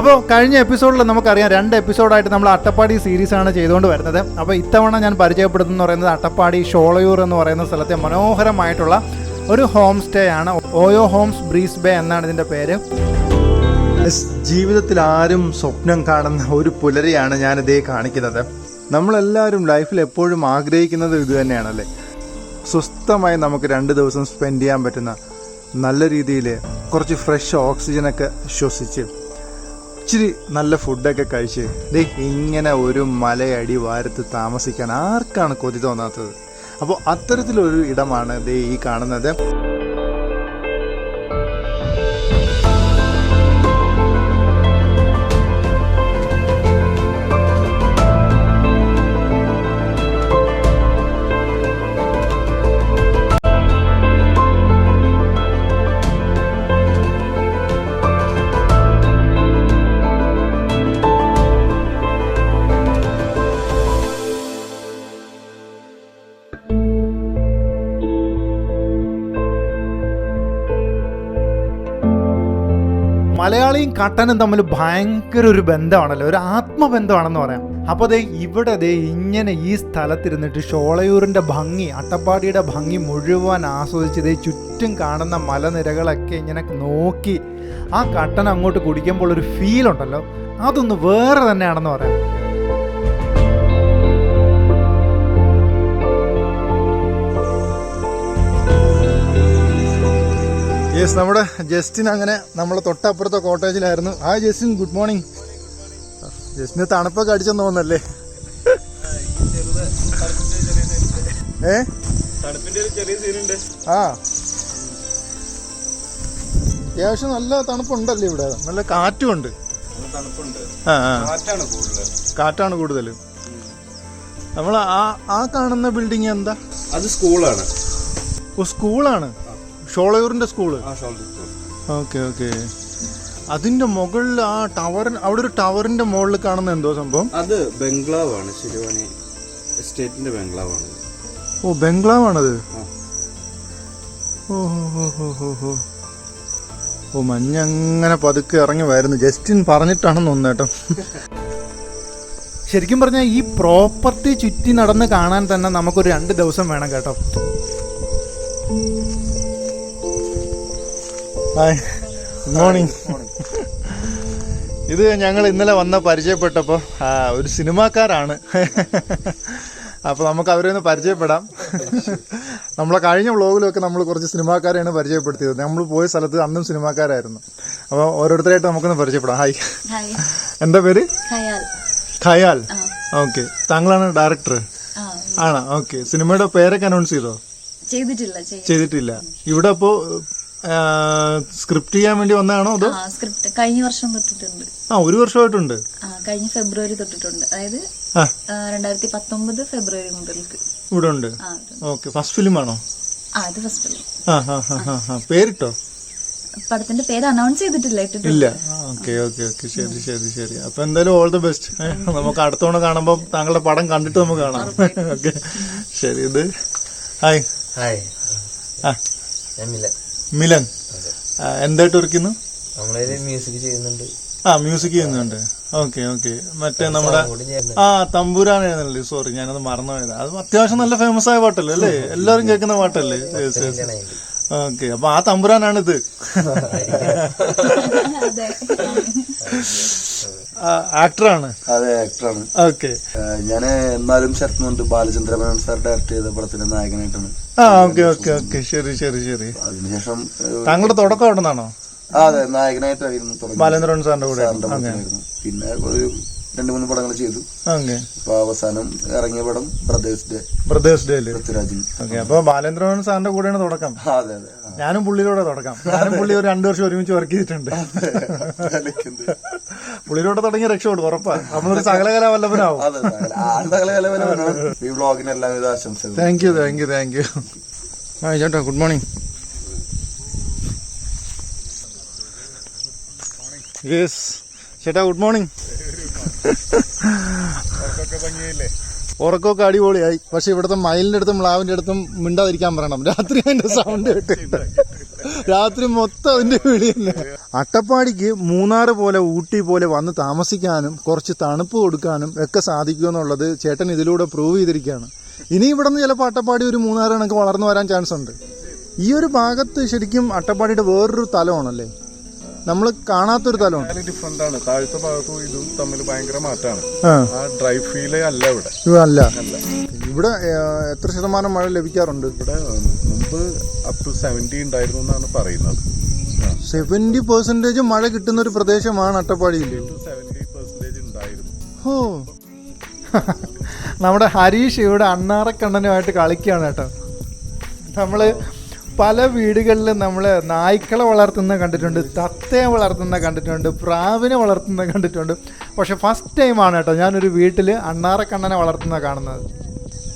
അപ്പോൾ കഴിഞ്ഞ എപ്പിസോഡിൽ നമുക്കറിയാം രണ്ട് എപ്പിസോഡായിട്ട് നമ്മൾ അട്ടപ്പാടി സീരീസാണ് ചെയ്തുകൊണ്ട് വരുന്നത്. അപ്പോൾ ഇത്തവണ ഞാൻ പരിചയപ്പെടുത്തുന്ന പറയുന്നത് അട്ടപ്പാടി ഷോളയൂർ എന്ന് പറയുന്ന സ്ഥലത്തെ മനോഹരമായിട്ടുള്ള ഒരു ഹോം സ്റ്റേ ആണ്. ഓയോ ഹോംസ് ബ്രീസ് ബേ എന്നാണ് ഇതിന്റെ പേര്. ജീവിതത്തിൽ ആരും സ്വപ്നം കാണുന്ന ഒരു പുലരിയാണ് ഞാനിതേ കാണിക്കുന്നത്. നമ്മളെല്ലാവരും ലൈഫിൽ എപ്പോഴും ആഗ്രഹിക്കുന്നത് ഇത് തന്നെയാണല്ലേ? സ്വസ്ഥമായി നമുക്ക് രണ്ട് ദിവസം സ്പെൻഡ് ചെയ്യാൻ പറ്റുന്ന നല്ല രീതിയിൽ കുറച്ച് ഫ്രഷ് ഓക്സിജനൊക്കെ ശ്വസിച്ച് ഇച്ചിരി നല്ല ഫുഡൊക്കെ കഴിച്ച് ദേ ഇങ്ങനെ ഒരു മലയടി വാരത്ത് താമസിക്കാൻ ആർക്കാണ് കൊതി തോന്നാത്തത്? അപ്പോൾ അത്തരത്തിലൊരു ഇടമാണ് ദേ ഈ കാണുന്നത്. മലയാളിയും കട്ടനും തമ്മിൽ ഭയങ്കര ഒരു ബന്ധമാണല്ലോ ഒരു ആത്മബന്ധമാണെന്ന് പറയാം. അപ്പോൾ അതെ ഇവിടെ ദേ ഇങ്ങനെ ഈ സ്ഥലത്തിരുന്നിട്ട് ഷോളയൂരിന്റെ ഭംഗി അട്ടപ്പാടിയുടെ ഭംഗി മുഴുവൻ ആസ്വദിച്ച് ദേ ചുറ്റും കാണുന്ന മലനിരകളൊക്കെ ഇങ്ങനെ നോക്കി ആ കട്ടൻ അങ്ങോട്ട് കുടിക്കുമ്പോൾ ഒരു ഫീൽ ഉണ്ടല്ലോ. അതൊന്ന് വേറെ തന്നെയാണെന്ന് പറയാം. യെസ് നമ്മുടെ ജസ്റ്റിൻ അങ്ങനെ നമ്മൾ തൊട്ടപ്പുറത്തെ കോട്ടേജിലായിരുന്നു. ആ ജസ്റ്റിൻ. ഗുഡ് മോർണിംഗ് ജസ്റ്റിന് തണുപ്പൊക്കെ അടിച്ചെന്ന് തോന്നല്ലേ ഏ? ആ. അത്യാവശ്യം നല്ല തണുപ്പുണ്ടല്ലേ ഇവിടെ? നല്ല കാറ്റുമുണ്ട്. ഉണ്ട് കാറ്റാണ് കൂടുതൽ നമ്മൾ ആ ആ കാണുന്ന ബിൽഡിംഗ് എന്താ? അത് സ്കൂളാണ് ഓ സ്കൂളാണ് ഷോളയൂറിന്റെ സ്കൂൾ? Okay okay. അതിന്റെ മുകളിൽ ആ ടവർ അവിടെ ഒരു ടവറിന്റെ മുകളിൽ കാണുന്ന എന്തോ സംഭവം? അത് ബംഗ്ലാവാണ് ശിരുവാണി എസ്റ്റേറ്റിന്റെ ബംഗ്ലാവാണ്. ഓ ബംഗ്ലാവാണത്. ഓ ഹോ ഹോ ഹോ ഹോ ഹോ. ഓ മഞ്ഞങ്ങനെ പതുക്കെ ഇറങ്ങി വരുന്നു. ജസ്റ്റിൻ പറഞ്ഞിട്ടാണെന്ന് തോന്നുന്നു കേട്ടോ ശരിക്കും പറഞ്ഞാൽ ഈ പ്രോപ്പർട്ടി ചുറ്റി നടന്ന് കാണാൻ തന്നെ നമുക്കൊരു രണ്ട് ദിവസം വേണം കേട്ടോ. ഹായ് ഗുഡ് മോർണിംഗ് ഇത് ഞങ്ങൾ ഇന്നലെ വന്ന പരിചയപ്പെട്ടപ്പോൾ ഒരു സിനിമാക്കാരാണ്. അപ്പോൾ നമുക്ക് അവരെ ഒന്ന് പരിചയപ്പെടാം. നമ്മളെ കഴിഞ്ഞ വ്ളോഗിലൊക്കെ നമ്മൾ കുറച്ച് സിനിമാക്കാരെയാണ് പരിചയപ്പെടുത്തിയത്. നമ്മൾ പോയ സ്ഥലത്ത് അന്നും സിനിമാക്കാരായിരുന്നു. അപ്പോൾ ഓരോരുത്തരായിട്ട് നമുക്കൊന്ന് പരിചയപ്പെടാം. ഹായ് ഹായ് എന്താ പേര്? ഖയാൽ. ഖയാൽ. ഓക്കെ താങ്കളാണ് ഡയറക്ടർ ആണോ? ഓക്കെ സിനിമയുടെ പേരൊക്കെ അനൗൺസ് ചെയ്തോ? ചെയ്തിട്ടില്ല ചെയ്തിട്ടില്ല. ഇവിടെ അപ്പോൾ സ്ക്രിപ്റ്റ് ചെയ്യാൻ വേണ്ടി വന്നതാണോ അതോ? സ്ക്രിപ്റ്റ് കഴിഞ്ഞ വർഷം തൊട്ടിട്ടുണ്ട്. ആ ഒരു വർഷമായിട്ടുണ്ട്. ആ കഴിഞ്ഞ ഫെബ്രുവരി തൊട്ടിട്ടുണ്ട്. അതായത് രണ്ടായിരത്തി പത്തൊമ്പത് ഫെബ്രുവരി മുതൽക്ക്. ഇവിടെ ഉണ്ട്. ഓക്കെ. First film. ആണോ ആ ഇത് ഫസ്റ്റ് ഫിലിം പേരിട്ടോ? പടത്തിന്റെ പേര് അനൗൺസ് ചെയ്തിട്ടില്ല ഇല്ല. Okay okay okay. ശരി ശരി ശരി. അപ്പൊ എന്തായാലും ഓൾ ദി ബെസ്റ്റ് നമുക്ക് അടുത്ത തവണ കാണുമ്പോൾ താങ്കളുടെ പടം കണ്ടിട്ട് നമുക്ക് കാണാം. ഓക്കെ. ശരി ഇത്. ഹായ്. ഹായ്. ആ. ഞാൻ മിലൻ. എന്തായിട്ട് ഉറക്കുന്നു മ്യൂസിക് ചെയ്യുന്നുണ്ട്. ആ മ്യൂസിക് ചെയ്യുന്നുണ്ട്. ഓക്കെ ഓക്കെ മറ്റേ നമ്മുടെ ആ തമ്പൂരാൻ എഴുന്നള്ളി സോറി ഞാനത് മറന്നുപോയത്. അത് അത്യാവശ്യം നല്ല ഫേമസ് ആയ പാട്ടല്ലേ? അല്ലേ? എല്ലാവരും കേൾക്കുന്ന പാട്ടല്ലേ? ഓക്കെ അപ്പൊ ആ തമ്പുരാനാണിത്. ഇത് ആക്ടറാണ്. അതെ ആക്ടറാണ്. ഓക്കെ. ഞാൻ എന്നാലും ശക്തമുണ്ട് ബാലചന്ദ്ര മേനോൻ സാർ ഡയറക്ട് ചെയ്ത പടത്തിന്റെ നായകനായിട്ടാണ്. ആ ഓക്കെ ഓക്കെ ഓക്കെ. ശരി ശരി ശരി. അതിനുശേഷം താങ്കളുടെ തുടക്കം അവിടെ നിന്നാണോ? അതെ നായകനായിട്ടായിരുന്നു ബാലചന്ദ്രൻ സാറിന്റെ കൂടെ പിന്നെ ഒരു രണ്ടു മൂന്ന് പടങ്ങൾ ചെയ്തു. അപ്പൊ അവസാനം ഇറങ്ങിയ പടം ബ്രദേഴ്സ് ഡേ ബ്രദേഴ്സ് ഡേ പൃഥ്വിരാജിൻ. ഓക്കെ അപ്പൊ ബാലേന്ദ്രൻ സാറിന്റെ കൂടെയാണ് തുടക്കം. അതെ അതെ. ഞാനും പുള്ളിയിലൂടെ തുടക്കം. ഞാനും പുള്ളി ഒരു രണ്ടു വർഷം ഒരുമിച്ച് വർക്ക് ചെയ്തിട്ടുണ്ട്? പുള്ളിയിലൂടെ തുടങ്ങി രക്ഷപ്പെടും ഉറപ്പാണ് നമ്മളൊരു സകലകലാവല്ലഭനാവും. ഈ വ്ളോഗിന് എല്ലാവിധ thank you thank you thank you ആ ചേട്ടാ ഗുഡ് മോർണിംഗ് യെസ് ചേട്ടാ ഗുഡ് മോർണിംഗ് ഉറക്കമൊക്കെ അടിപൊളിയായി. പക്ഷെ ഇവിടുത്തെ മയിലിന്റെ അടുത്തും മ്ലാവിന്റെ അടുത്തും മിണ്ടാതിരിക്കാൻ പറയണം. രാത്രി അതിന്റെ സൗണ്ട് കേട്ട്. രാത്രി മൊത്തം അതിന്റെ വിളി അട്ടപ്പാടിക്ക് മൂന്നാറ് പോലെ ഊട്ടി പോലെ വന്ന് താമസിക്കാനും കുറച്ച് തണുപ്പ് കൊടുക്കാനും ഒക്കെ സാധിക്കുമെന്നുള്ളത് ചേട്ടൻ ഇതിലൂടെ പ്രൂവ് ചെയ്തിരിക്കുകയാണ്. ഇനി ഇവിടെ നിന്ന് ചിലപ്പോൾ അട്ടപ്പാടി ഒരു മൂന്നാറ് കണക്ക് വളർന്നു വരാൻ ചാൻസ് ഉണ്ട്. ഈ ഒരു ഭാഗത്ത് ശരിക്കും അട്ടപ്പാടിയുടെ വേറൊരു തലമാണല്ലേ? നമ്മൾ കാണാത്തൊരു തലമാണ് ഡിഫറെന്റ് ആണ്. താഴത്തെ ഭാഗത്തും ഇതും തമ്മിൽ ഭയങ്കര മാറ്റാണ് ആ. ഡ്രൈ ഫീൽ അല്ല ഇവിടെ. അല്ല. ഇവിടെ എത്ര ശതമാനം മഴ ലഭിക്കാറുണ്ട്? ഇവിടെ മുമ്പ് അപ് ടു സെവന്റി ഉണ്ടായിരുന്നു എന്നാണ് പറയുന്നത്. സെവന്റി പെർസെന്റേജ് മഴ കിട്ടുന്ന ഒരു പ്രദേശമാണ് അട്ടപ്പാടിയിൽ ഓ നമ്മുടെ ഹരീഷ് ഇവിടെ അണ്ണാറക്കണ്ണനുമായിട്ട് കളിക്കുകയാണ് കേട്ടോ. നമ്മൾ പല വീടുകളിലും നമ്മൾ നായ്ക്കളെ വളർത്തുന്ന കണ്ടിട്ടുണ്ട് തത്തയെ വളർത്തുന്ന കണ്ടിട്ടുണ്ട് പ്രാവിനെ വളർത്തുന്ന കണ്ടിട്ടുണ്ട്. പക്ഷെ ഫസ്റ്റ് ടൈമാണ് കേട്ടോ ഞാനൊരു വീട്ടിൽ അണ്ണാറക്കണ്ണനെ വളർത്തുന്ന കാണുന്നത്.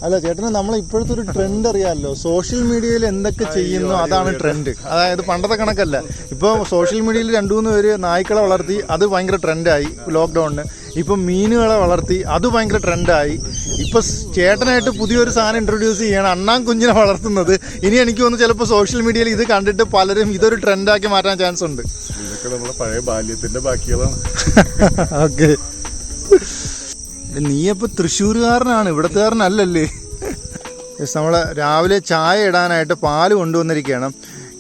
അല്ല ചേട്ടന് നമ്മൾ ഇപ്പോഴത്തെ ഒരു ട്രെൻഡ് അറിയാമല്ലോ. സോഷ്യൽ മീഡിയയിൽ എന്തൊക്കെ ചെയ്യുന്നു അതാണ് ട്രെൻഡ് അതായത് പണ്ടത്തെ കണക്കല്ല. ഇപ്പോൾ സോഷ്യൽ മീഡിയയിൽ രണ്ടു മൂന്ന് പേര് നായ്ക്കളെ വളർത്തി അത് ഭയങ്കര ട്രെൻഡായി ലോക്ക്ഡൗണിന് ഇപ്പം മീനുകളെ വളർത്തി അത് ഭയങ്കര ട്രെൻഡായി ഇപ്പൊ ചേട്ടനായിട്ട് പുതിയൊരു സാധനം ഇൻട്രൊഡ്യൂസ് ചെയ്യണം അണ്ണാൻ കുഞ്ഞിനെ വളർത്തുന്നത്. ഇനി എനിക്ക് തോന്നുന്നു ചിലപ്പോൾ സോഷ്യൽ മീഡിയയിൽ ഇത് കണ്ടിട്ട് പലരും ഇതൊരു ട്രെൻഡാക്കി മാറ്റാൻ ചാൻസ് ഉണ്ട്. ഇതൊക്കെ നമ്മളെ പഴയ ബാല്യത്തിന്റെ ബാക്കികളാണ്. ഓക്കെ നീയപ്പോ തൃശ്ശൂരുകാരനാണ് ഇവിടത്തുകാരനല്ലല്ലേ? നമ്മളെ രാവിലെ ചായ ഇടാനായിട്ട് പാൽ കൊണ്ടുവന്നിരിക്കുകയാണ്.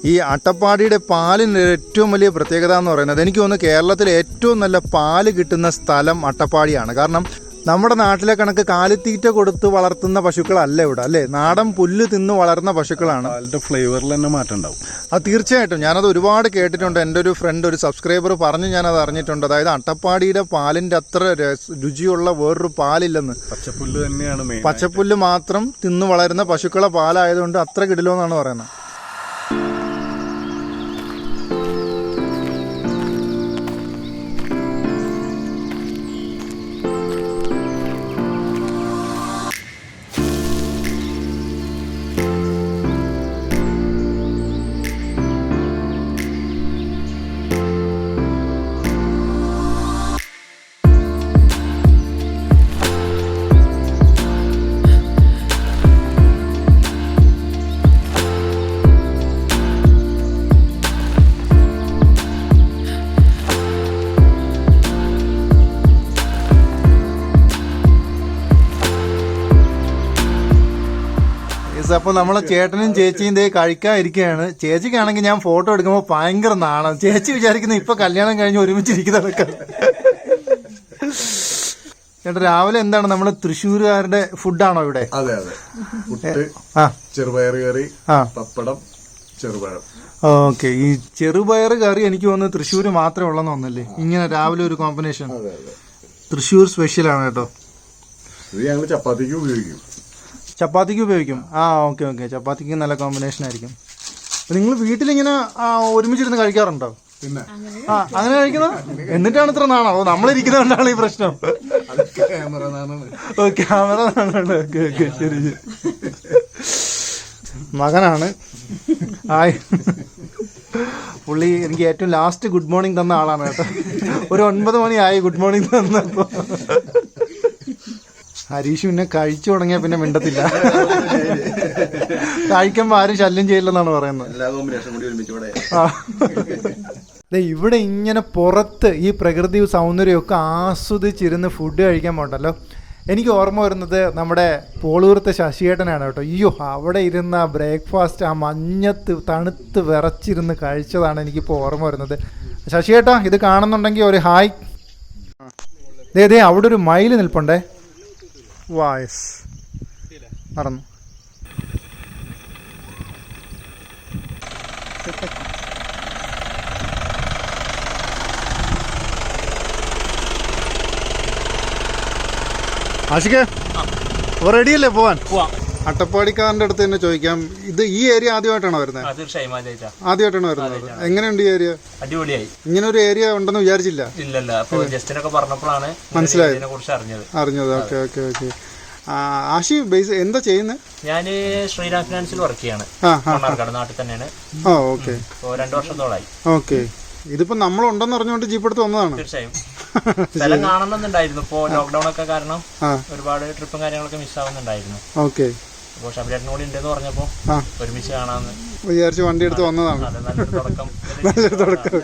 ഈ അട്ടപ്പാടിയുടെ പാലിന് ഏറ്റവും വലിയ പ്രത്യേകത എന്ന് പറയുന്നത് എനിക്ക് തോന്നുന്നു കേരളത്തിലെ ഏറ്റവും നല്ല പാൽ കിട്ടുന്ന സ്ഥലം അട്ടപ്പാടിയാണ്. കാരണം നമ്മുടെ നാട്ടിലെ കണക്ക് കാലിത്തീറ്റ കൊടുത്ത് വളർത്തുന്ന പശുക്കളല്ല ഇവിടെ അല്ലേ? നാടൻ പുല്ല് തിന്ന് വളർന്ന പശുക്കളാണ്. അതിന്റെ ഫ്ലേവറിൽ തന്നെ മാറ്റം ഉണ്ടാവും. അത് തീർച്ചയായിട്ടും. ഞാനത് ഒരുപാട് കേട്ടിട്ടുണ്ട്. എന്റെ ഒരു ഫ്രണ്ട് ഒരു സബ്സ്ക്രൈബർ പറഞ്ഞ് ഞാനത് അറിഞ്ഞിട്ടുണ്ട്. അതായത് അട്ടപ്പാടിയുടെ പാലിന്റെ അത്ര രുചിയുള്ള വേറൊരു പാലില്ലെന്ന്. പച്ചപ്പുല്ല് തന്നെയാണ് പച്ചപ്പുല്ല് മാത്രം തിന്നു വളരുന്ന പശുക്കളെ പാലായതുകൊണ്ട് അത്ര കിടിലോ എന്നാണ് പറയുന്നത്. അപ്പോൾ നമ്മളെ ചേട്ടനും ചേച്ചിയും ദേ കഴിക്കാതിരിക്കുകയാണ്. ചേച്ചിക്കാണെങ്കിൽ ഞാൻ ഫോട്ടോ എടുക്കുമ്പോൾ ഭയങ്കര നാണം. ചേച്ചി വിചാരിക്കുന്നു ഇപ്പൊ കല്യാണം കഴിഞ്ഞ് ഒരുമിച്ചിരിക്കുന്നതൊക്കെ ചേട്ടാ രാവിലെ എന്താണ് നമ്മൾ തൃശ്ശൂരുകാരുടെ ഫുഡാണോ ഇവിടെ? അതെ അതെ. ചെറുപയർ കറി പപ്പടം ചെറുപഴം. ഓക്കെ. ഈ ചെറുപയർ കറി എനിക്ക് തോന്നുന്നു തൃശ്ശൂർ മാത്രമേ ഉള്ളെന്ന് തോന്നല്ലേ ഇങ്ങനെ രാവിലെ ഒരു കോമ്പിനേഷൻ. തൃശ്ശൂർ സ്പെഷ്യലാണ് കേട്ടോ. ഇത് ഞങ്ങൾ ചപ്പാത്തിക്ക് ഉപയോഗിക്കും. ചപ്പാത്തിക്ക് ഉപയോഗിക്കും. ആ ഓക്കെ ഓക്കെ. ചപ്പാത്തിക്ക് നല്ല കോമ്പിനേഷൻ ആയിരിക്കും. നിങ്ങൾ വീട്ടിലിങ്ങനെ ഒരുമിച്ചിരുന്ന് കഴിക്കാറുണ്ടോ? പിന്നെ. ആ അങ്ങനെ കഴിക്കുന്ന? എന്നിട്ടാണ് ഇത്ര നാണോ? അതോ നമ്മളിരിക്കുന്നതുകൊണ്ടാണ് ഈ പ്രശ്നം. ഓ ക്യാമറ നാണുണ്ട് ഓക്കെ ഓക്കെ ശരി ശരി. മകനാണ്. ആയി പുള്ളി എനിക്ക് ഏറ്റവും ലാസ്റ്റ് ഗുഡ് മോർണിംഗ് തന്ന ആളാണ് കേട്ടോ. ഒരു ഒൻപത് മണിയായി ഗുഡ് മോർണിംഗ് തന്നപ്പോ. ഹരീഷ് പിന്നെ കഴിച്ചു തുടങ്ങിയ പിന്നെ മിണ്ടത്തില്ല. കഴിക്കുമ്പോ ആരും ശല്യം ചെയ്യില്ലെന്നാണ് പറയുന്നത്. എല്ലാ കോമ്പിനേഷനും കൂടി ഒരുമിച്ച് ദേ ഇവിടെ ഇങ്ങനെ പുറത്ത് ഈ പ്രകൃതി സൗന്ദര്യമൊക്കെ ആസ്വദിച്ചിരുന്ന് ഫുഡ് കഴിക്കാൻ പോണ്ടല്ലോ. എനിക്ക് ഓർമ്മ വരുന്നത് നമ്മുടെ പോളൂർത്തെ ശശിയേട്ടനാണ് കേട്ടോ. അയ്യോ അവിടെ ഇരുന്ന ബ്രേക്ക്ഫാസ്റ്റ് ആ മഞ്ഞത്ത് തണുത്ത് വിറച്ചിരുന്ന് കഴിച്ചതാണ് എനിക്കിപ്പോൾ ഓർമ്മ വരുന്നത്. ശശിയേട്ടാ ഇത് കാണുന്നുണ്ടെങ്കിൽ ഒരു ഹായ്. ദേ ദേ അവിടെ ഒരു മയിൽ നിൽപ്പുണ്ടേ. വായസ്. മറന്നു. ആശിക്ക് റെഡിയല്ലേ പോവാൻ? അട്ടപ്പാടിക്കാരന്റെ അടുത്ത് തന്നെ ചോദിക്കാം. ഇത് ഈ ഏരിയ ആദ്യമായിട്ടാണോ വരുന്നത് തീർച്ചയായും ആദ്യമായിട്ടാ ആദ്യമായിട്ടാണ് വരുന്നത്? എങ്ങനെയുണ്ട് ഈ ഏരിയ അടിപൊളിയായി. ഇങ്ങനെ ഒരു ഏരിയ ഉണ്ടെന്ന് വിചാരിച്ചില്ല. ഇല്ലല്ല ജസ്റ്റിനൊക്കെ പറഞ്ഞപ്പോഴാണ് മനസ്സിലായത്. അറിഞ്ഞത്. അറിഞ്ഞത്. Okay okay okay. ആഷി ബേസ് എന്താ ചെയ്യുന്നത് ഞാൻ ശ്രീരാം ഫിനാൻസിൽ വർക്ക് ചെയ്യാണ്. നാട്ടിൽ തന്നെയാണ്. ആ ഓക്കെ. രണ്ടു വർഷത്തോളായി. ഓക്കെ. ഇതിപ്പോ നമ്മളുണ്ടെന്ന് അറിഞ്ഞുകൊണ്ട് ജീപ്പ് എടുത്ത് വന്നതാണ്. തീർച്ചയായും. സ്ഥലം കാണണമെന്നുണ്ടായിരുന്നു. ഇപ്പോ ലോക്ക്ഡൌൺ ഒക്കെ കാരണം ഒരുപാട് ട്രിപ്പും കാര്യങ്ങളൊക്കെ മിസ് ആവുന്നുണ്ടായിരുന്നു. ഓക്കെ. അപ്പോൾ ശബരിയേട്ടനും കൂടി ഉണ്ടെന്ന് പറഞ്ഞപ്പോ ആ. ഒരുമിച്ച് കാണാന്ന് വിചാരിച്ച് വണ്ടി എടുത്ത് വന്നതാണ്. നല്ലൊരു തുടക്കം.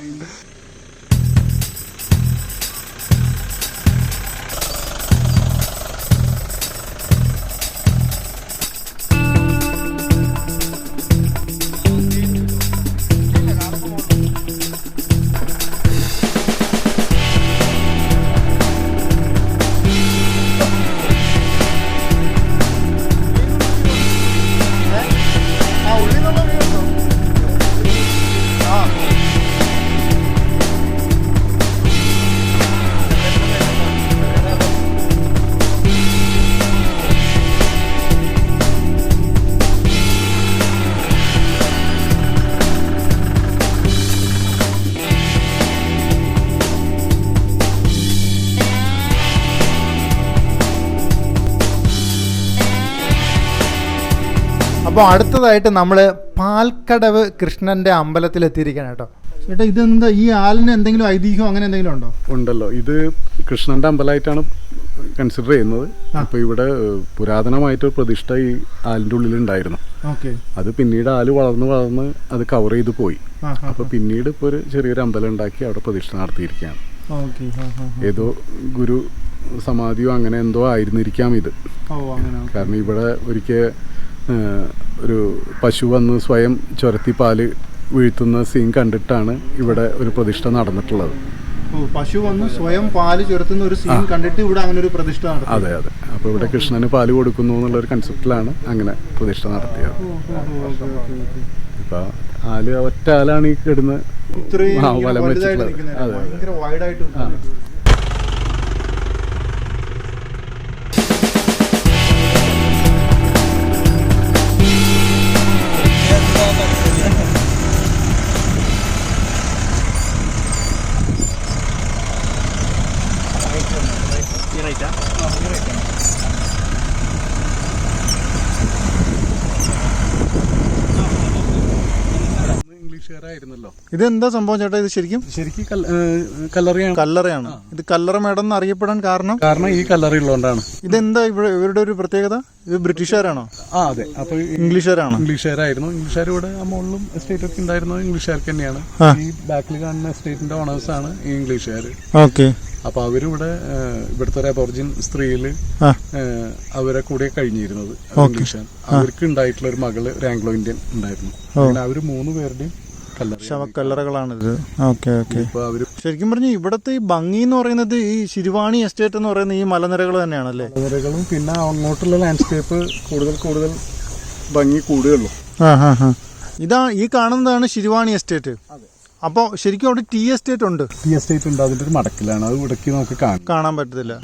അപ്പോൾ അടുത്തതായിട്ട് നമ്മൾ പാൽക്കടവ് കൃഷ്ണന്റെ അമ്പലത്തിൽ എത്തിയിരിക്കണം കേട്ടോ. ചേട്ടാ ഇതെന്താ? ഈ ആലിന് എന്തെങ്കിലും ഐതിഹ്യം അങ്ങനെ എന്തെങ്കിലും ഉണ്ടോ? ഉണ്ടല്ലോ. ഇത് കൃഷ്ണന്റെ അമ്പലമായിട്ടാണ് കൺസിഡർ ചെയ്യുന്നത്. അപ്പൊ ഇവിടെ പുരാതനമായിട്ട് പുരാതനമായിട്ടൊരു പ്രതിഷ്ഠ ഈ ആലിന്റെ ഉള്ളിൽ ഉണ്ടായിരുന്നു അത് പിന്നീട് ആൽ വളർന്ന് വളർന്ന് അത് കവർ ചെയ്ത് പോയി. അപ്പൊ പിന്നീട് ഇപ്പൊ ഒരു ചെറിയൊരു അമ്പലം ഉണ്ടാക്കി അവിടെ പ്രതിഷ്ഠ നടത്തിയിരിക്കുകയാണ്. ഓക്കെ ഏതോ ഗുരു സമാധിയോ അങ്ങനെ എന്തോ ആയിരുന്നിരിക്കാം ഇത്. ഓ അങ്ങനെ കാരണം ഇവിടെ ഒരിക്കൽ ഒരു പശു വന്ന് സ്വയം ചുരത്തി പാൽ വീഴ്ത്തുന്ന സീൻ കണ്ടിട്ടാണ് ഇവിടെ ഒരു പ്രതിഷ്ഠ നടന്നിട്ടുള്ളത്. പശു വന്ന് സ്വയം പാൽ ചുരത്തുന്ന ഒരു സീൻ കണ്ടിട്ട് ഇവിടെ അങ്ങനെ ഒരു പ്രതിഷ്ഠ നടത്തി. അതെ അതെ. അപ്പോൾ ഇവിടെ കൃഷ്ണന് പാൽ കൊടുക്കുന്നു എന്നുള്ള ഒരു കൺസെപ്റ്റിലാണ് അങ്ങനെ പ്രതിഷ്ഠ നടത്തിയത്. ഇപ്പൊ ആൽ ഒറ്റ ആലാണ് ഈ കിടന്ന് വലം വെച്ചിട്ടുള്ളത്. അതെ ഇംഗ്ലീഷുകാരായിരുന്നല്ലോ ഇതെന്താ സംഭവം ചേട്ടാ ഇത് ശരിക്കും? ശരിക്കും കല്ലറിയാണ്. കല്ലറയാണ്. ഇത് കല്ലറ മേടം എന്ന് അറിയപ്പെടാൻ കാരണം? കാരണം ഈ കല്ലറയുള്ളതുകൊണ്ടാണ്. ഇതെന്താ ഇവിടെ ഇവരുടെ ഒരു പ്രത്യേകത? ഇത് ബ്രിട്ടീഷുകാരാണോ? ആ അതെ. അപ്പൊ ഇംഗ്ലീഷുകാരാണ്? ഇംഗ്ലീഷുകാരായിരുന്നു. ഇംഗ്ലീഷുകാർ ഇവിടെ ആ മുകളിലും എസ്റ്റേറ്റ് ഒക്കെ ഉണ്ടായിരുന്നത് ഇംഗ്ലീഷുകാർക്ക് തന്നെയാണ്. ഈ ബാക്കിൽ കാണുന്ന എസ്റ്റേറ്റിന്റെ ഓണേഴ്സ് ആണ് ഈ ഇംഗ്ലീഷുകാർ ഓക്കെ. അപ്പൊ അവരിവിടെ ഇവിടുത്തെ ഒരു അബോർജിൻ സ്ത്രീയിൽ അവരെ കൂടെ കഴിഞ്ഞിരുന്നത്. ഇംഗ്ലീഷാണ് അവർക്ക് ഉണ്ടായിട്ടുള്ള ഒരു മകൾ ഒരു ആംഗ്ലോ ഇന്ത്യൻ ഉണ്ടായിരുന്നു. അങ്ങനെ അവർ മൂന്ന് പേരുടെയും ശവക്കല്ലറകളാണിത് ഓക്കെ ഓക്കെ. ശരിക്കും പറഞ്ഞു ഇവിടത്തെ ഈ ഭംഗി എന്ന് പറയുന്നത് ഈ ശിരുവാണി എസ്റ്റേറ്റ് എന്ന് പറയുന്ന ഈ മലനിരകൾ തന്നെയാണല്ലേ? മലനിരകളും പിന്നെ അങ്ങോട്ടുള്ള ലാൻഡ്സ്കേപ്പ് കൂടുതൽ കൂടുതൽ ഭംഗി കൂടുകയുള്ളൂ. ആ ഹാ ഹാ. ഇതാ ഈ കാണുന്നതാണ് ശിരുവാണി എസ്റ്റേറ്റ്. അപ്പോൾ ശരിക്കും അവിടെ ടീ എസ്റ്റേറ്റ് ഉണ്ട്. ടീ എസ്റ്റേറ്റ് ഉണ്ട്. അതിന്റെ ഒരു മടക്കിലാണ്. അത് ഇടയ്ക്ക് നമുക്ക് കാണാൻ പറ്റത്തില്ല.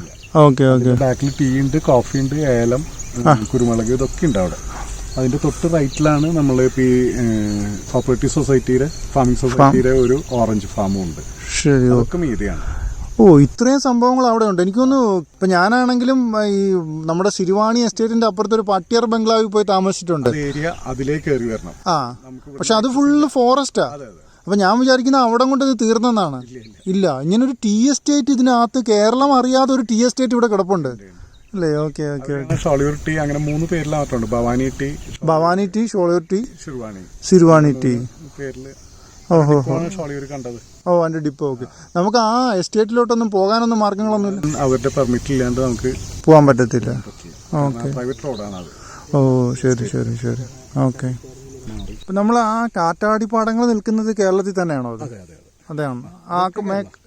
Okay okay. ബാക്കിൽ ടീ ഉണ്ട് കോഫി ഉണ്ട് ഏലം കുരുമുളക് ഇതൊക്കെ ഉണ്ട് അവിടെ. അതിന്റെ തൊട്ട് റൈറ്റിലാണ് നമ്മൾ ഇപ്പൊ ഈ കോപ്പറേറ്റീവ് സൊസൈറ്റിയുടെ ഫാമിംഗ് സൊസൈറ്റിയുടെ ഒരു ഓറഞ്ച് ഫാമും ഉണ്ട്. ശരി. അതൊക്കെ മീതിയാണ്. ഓ ഇത്രയും സംഭവങ്ങൾ അവിടെ ഉണ്ട്. എനിക്കൊന്ന് ഇപ്പൊ ഞാനാണെങ്കിലും ഈ നമ്മുടെ സിരിവാണി എസ്റ്റേറ്റിന്റെ അപ്പുറത്ത് ഒരു പട്ടിയാർ ബംഗ്ലാവിൽ പോയി താമസിച്ചിട്ടുണ്ട്. ഏരിയ അതിലേക്ക് കയറി വരണം. ആ പക്ഷെ അത് ഫുള്ള് ഫോറസ്റ്റാ അപ്പൊ ഞാൻ വിചാരിക്കുന്ന അവിടെ കൊണ്ട് ഇത് തീർന്നെന്നാണ്. ഇല്ല ഇങ്ങനൊരു ടി ടീ എസ്റ്റേറ്റ് ഇതിനകത്ത് കേരളം അറിയാതെ ഒരു ടീ എസ്റ്റേറ്റ് ഇവിടെ കിടപ്പുണ്ട്. അല്ലേ? ഓക്കെ ഓക്കെ ഷോളിയൂർ ടീ അങ്ങനെ മൂന്ന് മാത്രമുണ്ട് Bhavani tea Bhavani tea Sholur tea Shirvani Siruvani tea. പേരിൽ ഓഹോ ഷോളിയൂർ കണ്ടത്. ഓ അതിന്റെ ഡിപ്പോ ഓക്കെ. നമുക്ക് ആ എസ്റ്റേറ്റിലോട്ടൊന്നും പോകാനൊന്നും മാർഗങ്ങളൊന്നുമില്ല അവരുടെ പെർമിറ്റ് ഇല്ലാണ്ട് നമുക്ക് പോകാൻ പറ്റത്തില്ല. ഓക്കെ. പ്രൈവറ്റ് റോഡാണ് അത്. ഓ ശരി ശരി ശരി. ഓക്കെ. നമ്മൾ ആ കാറ്റാടി പാടങ്ങൾ നിൽക്കുന്നത് കേരളത്തിൽ തന്നെയാണോ അത്. അതെയാണ് ആ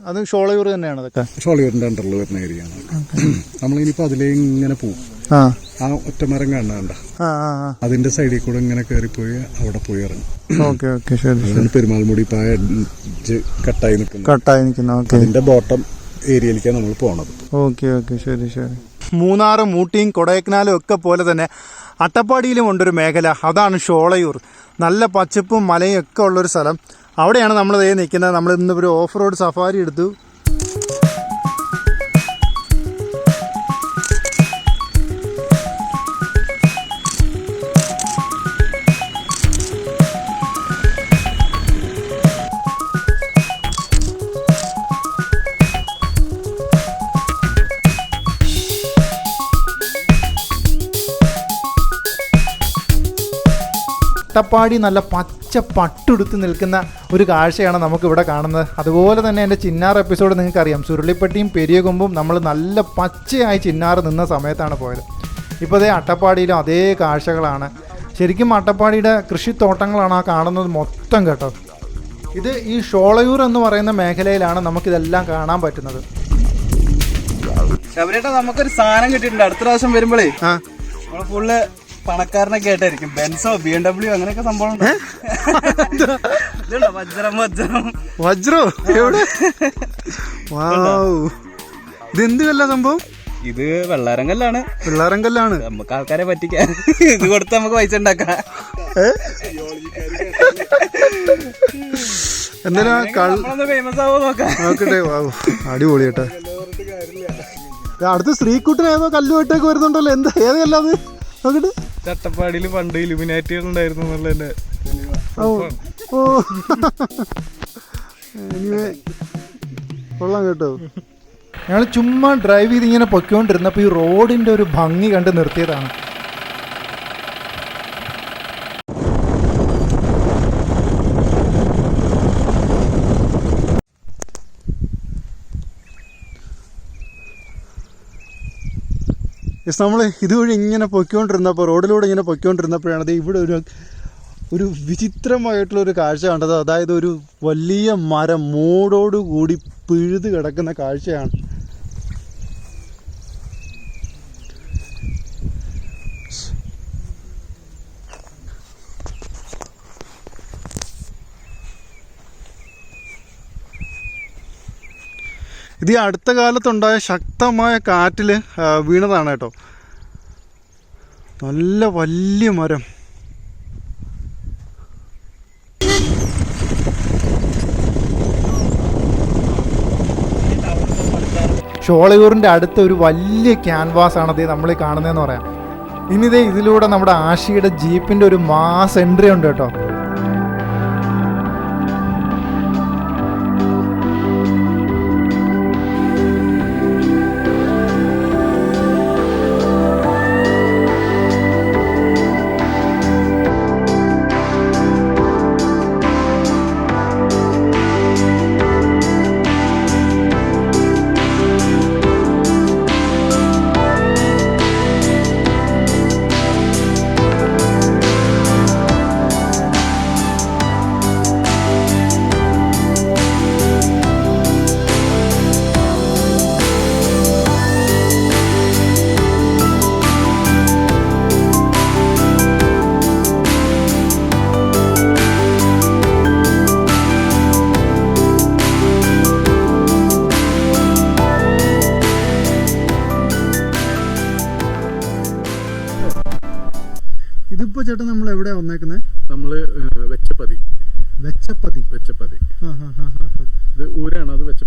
അത് ഷോളയൂർ തന്നെയാണ് അതൊക്കെ. ഷോളയൂരിന്റെ അണ്ടറിൽ വരുന്ന ഏരിയ ആണ്. നമ്മളിനിപ്പോ അതിലേ ഇങ്ങനെ പോകും ആ. ഒറ്റമരം കാണണ്ട അതിന്റെ സൈഡിൽ കൂടെ ഇങ്ങനെ കയറിപ്പോയി അവിടെ പോയി ഇറങ്ങും. Okay okay. ശരി അതാണ് പെരുമാൾമുടി ഇപ്പൊ കട്ടായി നിൽക്കുന്നു കട്ടായി നിൽക്കുന്നു അതിന്റെ ബോട്ടം ഏരിയയിലേക്കാണ് നമ്മൾ പോണത്. Okay okay. ശരി ശരി. മൂന്നാറും ഊട്ടിയും കൊടൈക്കനാലും ഒക്കെ പോലെ തന്നെ അട്ടപ്പാടിയിലും ഉണ്ടൊരു മേഖല. അതാണ് ഷോളയൂർ. നല്ല പച്ചപ്പും മലയും ഒക്കെ ഉള്ളൊരു സ്ഥലം. അവിടെയാണ് നമ്മൾ ദേ നിൽക്കുന്നത്. നമ്മൾ ഇന്നിപ്പോൾ ഒരു ഓഫ് റോഡ് സഫാരി എടുത്തു. അട്ടപ്പാടി നല്ല പച്ച പട്ടുടുത്ത് നിൽക്കുന്ന ഒരു കാഴ്ചയാണ് നമുക്കിവിടെ കാണുന്നത്. അതുപോലെ തന്നെ എന്റെ ചിന്നാർ എപ്പിസോഡ് നിങ്ങൾക്കറിയാം. സുരുളിപ്പട്ടിയും പെരിയ കൊമ്പും നമ്മൾ നല്ല പച്ചയായി ചിന്നാർ നിന്ന സമയത്താണ് പോയത്. ഇപ്പോൾ അതേ അട്ടപ്പാടിയിലും അതേ കാഴ്ചകളാണ്. ശരിക്കും അട്ടപ്പാടിയുടെ കൃഷിത്തോട്ടങ്ങളാണ് ആ കാണുന്നത് മൊത്തം കേട്ടോ. ഇത് ഈ ഷോളയൂർ എന്ന് പറയുന്ന മേഖലയിലാണ് നമുക്കിതെല്ലാം കാണാൻ പറ്റുന്നത്. ശബരിയേട്ട നമുക്കൊരു സാധനം കിട്ടിയിട്ടുണ്ട്. അടുത്ത പ്രാവശ്യം വരുമ്പോഴേ നമ്മൾ ഫുള്ള് പണക്കാരനൊക്കെ ആയിട്ടായിരിക്കും ബെൻസോ ബി എം ഡബ്ല്യു അങ്ങനെയൊക്കെ സംഭവം. ഇതുണ്ടോ? വജ്രം വജ്രം. വജ്രോ? എവിടെ? ഇതെന്ത് കല്ല സംഭവം? ഇത് വെള്ളാരങ്കല്ലാണ് കല്ലാണ്. നമുക്ക് ആൾക്കാരെ പറ്റിക്കാൻ. ഇത് കൊടുത്ത് നമുക്ക് പൈസ ഉണ്ടാക്കാം. നോക്കട്ടെ. അടിപൊളി കേട്ടോ. അടുത്ത ശ്രീകുട്ടൻ ഏതോ കല്ലുമായിട്ടൊക്കെ വരുന്നുണ്ടല്ലോ. എന്താ ഏതല്ലാതെ നോക്കട്ടെ. ചട്ടപ്പാടിയിൽ പണ്ട് ഇലുമിനാറ്റികൾ ഉണ്ടായിരുന്നു എന്നുള്ളതിന്റെ ഓ. എനിവേ കൊള്ളാം കേട്ടോ. ഞങ്ങൾ ചുമ്മാ ഡ്രൈവ് ചെയ്ത് ഇങ്ങനെ പൊയ്ക്കൊണ്ടിരുന്നപ്പോൾ ഈ റോഡിന്റെ ഒരു ഭംഗി കണ്ട് നിർത്തിയതാണ്. യെസ് നമ്മൾ ഇതുവഴി ഇങ്ങനെ പൊയ്ക്കൊണ്ടിരുന്നപ്പോൾ റോഡിലൂടെ ഇങ്ങനെ പൊയ്ക്കൊണ്ടിരുന്നപ്പോഴാണ് ഇവിടെ ഒരു ഒരു വിചിത്രമായിട്ടുള്ളൊരു കാഴ്ച കണ്ടത്. അതായത് ഒരു വലിയ മരം മൂടോടുകൂടി പിഴുത് കിടക്കുന്ന കാഴ്ചയാണ്. ഇത് അടുത്ത കാലത്തുണ്ടായ ശക്തമായ കാറ്റിൽ വീണതാണ് കേട്ടോ. നല്ല വലിയ മരം. ഷോളയൂറിന്റെ അടുത്ത ഒരു വലിയ ക്യാൻവാസ് ആണ് ഇത് നമ്മൾ കാണുന്നതെന്ന് പറയാം. ഇനിതേ ഇതിലൂടെ നമ്മുടെ ആഷിയുടെ ജീപ്പിന്റെ ഒരു മാസ് എൻട്രി ഉണ്ട് കേട്ടോ.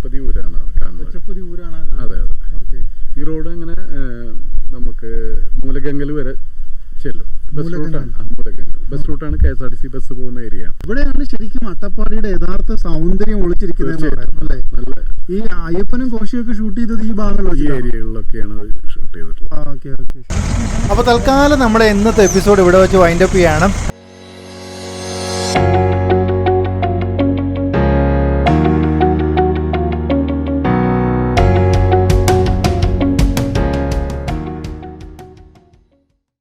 ഊരാണ് ഊരാണ് കാണുന്നത്. വെച്ചപ്പതി ഊരാണ് അതെ അതെ. ഓക്കെ. ഈ റോഡ് അങ്ങനെ നമുക്ക് മൂലഗംഗൽ വരെ ചെല്ലും. ബസ് മൂലഗംഗൽ. റൂട്ടാണ്. മൂലഗംഗൽ. ബസ് റൂട്ടാണ് K S R T C bus പോകുന്ന ഏരിയ. ഇവിടെയാണ് ശരിക്കും അട്ടപ്പാടിയുടെ യഥാർത്ഥ സൗന്ദര്യം ഒളിച്ചിരിക്കുന്നത് നല്ല ഈ അയ്യപ്പനും കോശിയൊക്കെ ഷൂട്ട് ചെയ്തത് ഈ ഭാഗങ്ങളിലോ ഈ ഏരിയകളിലൊക്കെയാണ് ഷൂട്ട് ചെയ്തിട്ടുള്ളത്. Okay okay. അപ്പോൾ തൽക്കാലം നമ്മുടെ ഇന്നത്തെ എപ്പിസോഡ് ഇവിടെ വെച്ച് വൈൻഡപ്പ് ചെയ്യാണ്.